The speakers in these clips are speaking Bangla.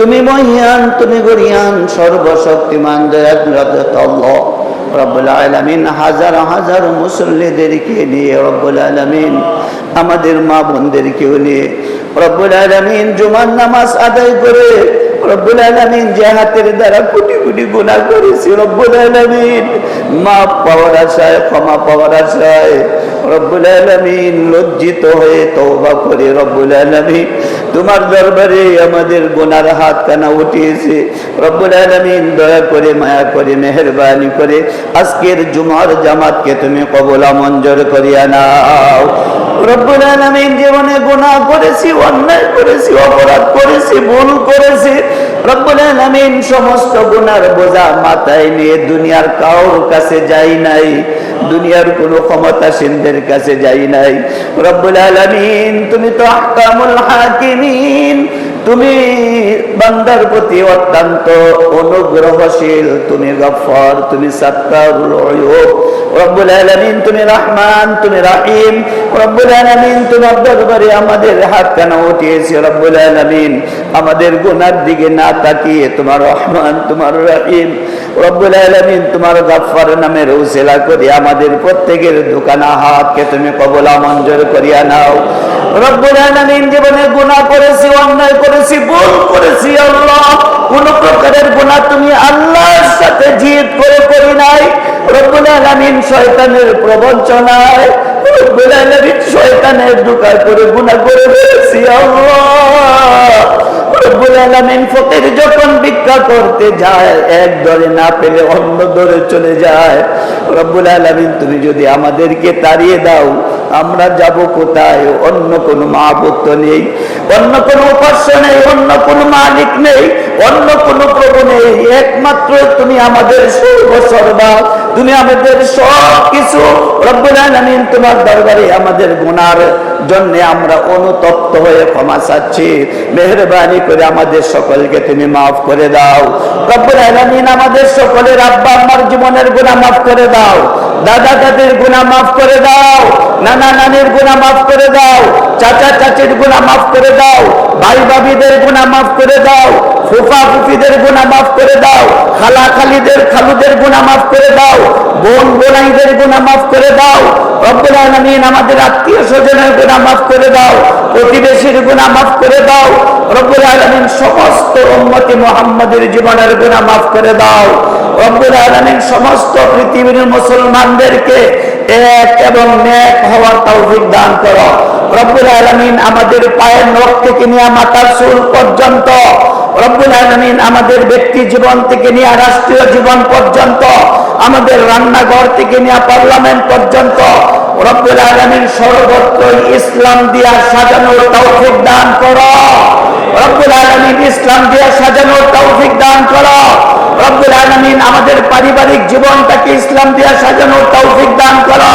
তুমি মহিয়ান, তুমি গরিয়ান, সর্বশক্তিমান রব্বুল আলমিন হাজার হাজার মুসল্লিদেরকে নিয়ে রব্বুল আলমিন, আমাদের মা বোনদেরকেও নিয়ে রব্বুল আলমিন জুমার নামাজ আদায় করে রব্বুল আলমিন যে হাতের দ্বারা কোটি কোটি গুণা করেছি, রব্বুল আলমিন। মা পাওয়ার আশায়, ক্ষমা পাওয়ার আশায় রব্বুল আলমিন লজ্জিত হয়ে তওবা করে, রব্বুল আলমিন তোমার দরবারে আমাদের গোনার হাত কানা উঠিয়েছে। রব্বুল আলমিন দয়া করে, মায়া করে, মেহরবানি করে আজকের জুমার জামাতকে তুমি কবলা মঞ্জুর করিয়া নাও। রব্বুল আলমিন জীবনে গুনাহ করেছি, অন্যায় করেছি, অপরাধ করেছি, ভুল করেছি সমস্ত গুনার বোঝা মাথায় নিয়ে দুনিয়ার কাউর কাছে যাই নাই, দুনিয়ার কোনো ক্ষমতাসীনদের কাছে যাই নাই। রব্বুল আলমিন, তুমি তো আকামুল হাকিমিন তুমি বান্দার প্রতি অত্যন্ত অনুগ্রহশীল, তুমি গফর, তুমি তুমি তুমি আমাদের হাত কেন উঠিয়েছে আমাদের গুনার দিকে না তাকিয়ে তোমার রহমান, তোমার রাহিম। রব্বুল আলামিন, তোমার গফফার নামের উসিলা করে আমাদের প্রত্যেকের দোকানা হাতকে তুমি কবলা মঞ্জুর করিয়া নাও। জীবনে গুনাহ করেছি করেছি আল্লাহ। প্রকারের গুনাহ তুমি আল্লাহর সাথে জিদ করে নাই। শয়তানের প্রবঞ্চনায় করে গুনাহ করে ফেলেছি, আল্লাহ। যখন ভিক্ষা করতে যায়, এক দরে না পেলে অন্য দরে চলে যায়। রব্বুল আলামিন, তুমি যদি আমাদেরকে তাড়িয়ে দাও আমরা যাব কোথায়? অন্য কোনো মাহবুত নেই, অন্য কোনো উপাস্য নেই, অন্য কোনো মালিক নেই, অন্য কোনো প্রভু নেই। একমাত্র তুমি আমাদের সর্বসর্বা আমাদের সব কিছু রব্বুল আলামিন তোমার দরবারে আমাদের গুনার জন্য আমরা অনুতপ্ত হয়ে ক্ষমা চাচ্ছি। মেহরবানি করে আমাদের সকলকে তুমি মাফ করে দাও। রব্বুল আলামিন আমাদের সকলের আব্বা আম্মার জীবনের গুনাহ মাফ করে দাও। দাদা দাদির গুনাহ মাফ করে দাও। নানা নানির গুনাহ মাফ করে দাও। চাচা চাচির গুনাহ মাফ করে দাও। ভাই ভাবিদের গুনাহ মাফ করে দাও ফুফা ফুফিদের গুনাহ মাফ করে দাও খালা খালিদের খালুদের গুনাহ মাফ করে দাও, বোন বোনাইদের গুনাহ মাফ করে দাও, রব্বুল আলামিন আমাদের আত্মীয় স্বজনের গুনাহ মাফ করে দাও, প্রতিবেশীর গুনাহ মাফ করে দাও, রব্বুল আলামিন সমস্ত উম্মতি মুহাম্মাদের জীবনের গুনাহ মাফ করে দাও। রব্বুল আলামিন সমস্ত পৃথিবীর মুসলমানদেরকে এক এবং নেক হওয়ার তৌফিক দান করো। রব্বুল আলামিন আমাদের পায়ের নখ থেকে নিয়ে মাথার চুল পর্যন্ত, রব্বুল আলামিন আমাদের ব্যক্তি জীবন থেকে নিয়ে রাষ্ট্রীয় জীবন পর্যন্ত, আমাদের রান্নাঘর থেকে নিয়ে পার্লামেন্ট পর্যন্ত, রব্বুল আলামিন সর্বত্র ইসলাম দিয়া সাজানোর তৌফিক দান করো। রব্বুল আলামিন ইসলাম দিয়া সাজানোর তৌফিক দান করো। রব্বুল আলমিন আমাদের পারিবারিক জীবনটাকে ইসলাম দিয়া সাজানোর তৌফিক দান করো।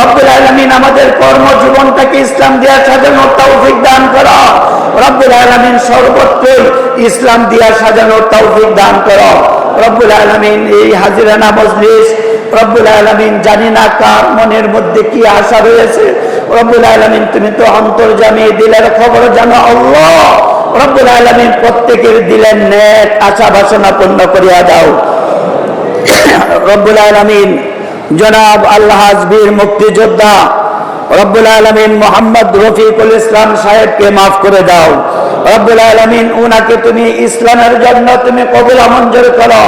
রব্বুল আলামিন আমাদের কর্ম জীবনটাকে ইসলাম দিয়া সাজানোর তৌফিক দান করো। রব্বুল আলামিন সর্বত্রই ইসলাম দিয়া সাজানোর তৌফিক দান করো। রব্বুল আলামিন এই হাজিরানা মজলিস রব্বুল আলামিন জানি না কার মনের মধ্যে কি আশা রয়েছে। রব্বুল আলমিন, তুমি তো অন্তর্জামী দিলের খবর জানো আল্লাহ। রব্বুল আলামিন প্রত্যেকের দিলের নেক আশা বাসনা পূর্ণ করিয়া দাও। রব্বুল আলামিন জনাব আল্লাহ বীর মুক্তিযোদ্ধা রব্বুল আলমিন মোহাম্মদ রফিকুল ইসলাম সাহেবকে মাফ করে দাও। রব্বুল আলমিন উনাকে তুমি ইসলামের জন্য তুমি কবিলা মঞ্জুর করো।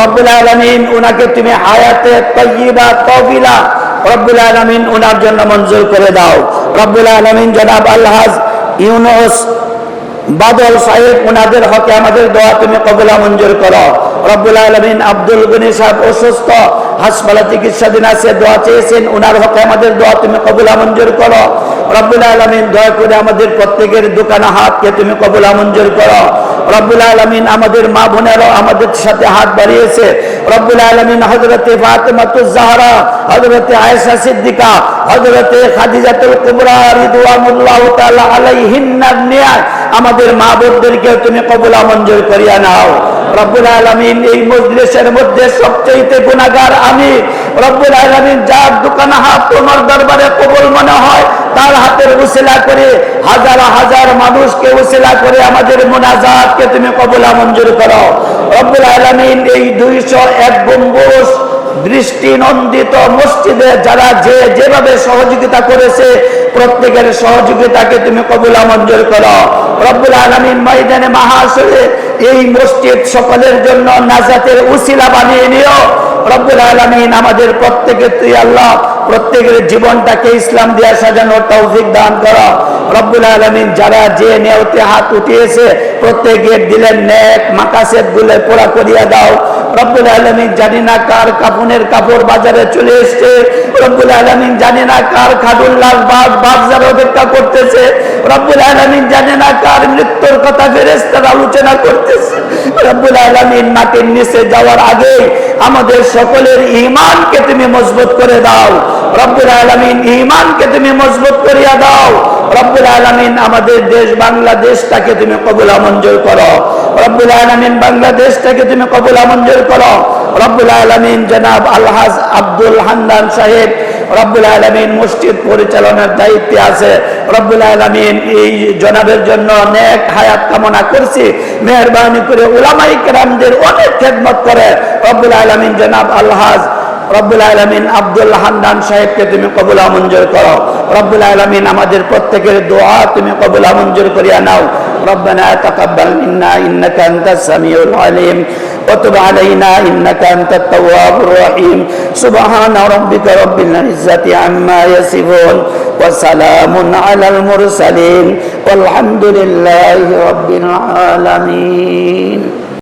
রব্বুল আলমিন উনাকে তুমি হায়াতে তৈবা তবিলা রব্বুল আলমিন উনার জন্য মঞ্জুর করে দাও। রব্বুল আলমিন জনাব আল্লাহ ইউনুস বাদল সাহেব ওনাদের হকে আমাদের দোয়া তুমি কবলা মঞ্জুর করো। রব্বুল আলমিন আব্দুল গনি সাহেব অসুস্থ, হাসপাতালে চিকিৎসাধীন আছে, দোয়া চেয়েছেন ওনার হকে আমাদের দোয়া তুমি কবুলা মঞ্জুর করো। রব্বুল আলমিন দয়া করে আমাদের প্রত্যেকের দোকান হাতকে তুমি কবুলা মঞ্জুর করো। রব্বুল আলমিন আমাদের মা বোনেরও আমাদের সাথে হাত বাড়িয়েছে। রব্বুল আলমিন হজরতে ফাতেমাতুজাহারা হজরতে আয়েশা সিদ্দিকা হজরতে খাদিজাতুল কুবরা রিদওয়ানুল্লাহ তাআলা আলাইহিন্নার নিয়ায় আমাদের মা বোনদেরকে তুমি কবুলা মঞ্জুর করিয়া নাও। রব্বুল আলমিন এই মজলিসের মধ্যে সবচেয়ে গুণাগার আমি। রব্বুল আলমিন যার দোকান হাত তোমার দরবারে কবুল মনে হয়, তার হাতের উসিলা করে হাজার হাজার মানুষকে উসিলা করে আমাদের মোনাজাতকে তুমি কবুলা মঞ্জুর করো। রব্বুল আলমিন এই দুইশো এক গম্বুজ দৃষ্টি নন্দিত মসজিদে যারা যে যেভাবে সহযোগিতা করেছে, প্রত্যেকের সহযোগিতাকে তুমি কবুলা মঞ্জুর করো। রব্বুল ময়দানে মাহাসরে এই মসজিদ সকলের জন্য নাজাতের উসিলা বানিয়ে নিও। রব্বুল আলমিন আমাদের প্রত্যেকে, তুই আল্লাহ, প্রত্যেকের জীবনটাকে ইসলাম দিয়া সাজানোর তৌফিক দান করো। রব্বুল আলমিন যারা যে নেওতে হাত উঠিয়েছে প্রত্যেকের দিলেন নেক মাকাসেদ গুলে পোড়া করিয়া দাও। রব্বুল আলমিন জানি না কার কাপনের কাপড় বাজারে চলে এসছে। রব্বুল আলমিন জানি না কার খাদুল্লাহ বাদ বাজার অপেক্ষা করতেছে। রব্বুল আলমিন জানি না কার মৃত্যুর কথা ফেরেস্তার আলোচনা করতেছে। রব্বুল আলমিন মাটির নিচে যাওয়ার আগে আমাদের সকলের ইমানকে তুমি মজবুত করে দাও। রব্বুল আলমিন ইমানকে তুমি মজবুত করিয়া দাও। রব্বুল আলমিন আমাদের দেশ বাংলাদেশটাকে তুমি কবুলা মঞ্জুর করো। রব্বুল আলমিন বাংলাদেশটাকে তুমি কবুলা মঞ্জুর করো। রব্বুল আলমিন জনাব আলহাজ আব্দুল হান্দান সাহেব, রব্বুল আলমিন মসজিদ পরিচালনার দায়িত্বে আছে। রব্বুল আলমিন এই জনাবের জন্য অনেক হায়াত কামনা করছি। মেহরবানি করে উলামাই কেরামদের অনেক খেদমত করে। রব্বুল আলমিন জনাব আলহাজ রব্বুল আলমিন আব্দুল হান্দান সাহেবকে তুমি কবুলা মঞ্জুর করো রব্বুল আলমিন আমাদের প্রত্যেকের দোয়া তুমি কবুলা মঞ্জুর করিয়া নাও ربنا تقبل منا انك انت السميع العليم وتب علينا انك انت التواب الرحيم سبحان ربك رب العزه عما يصفون وسلام على المرسلين والحمد لله رب العالمين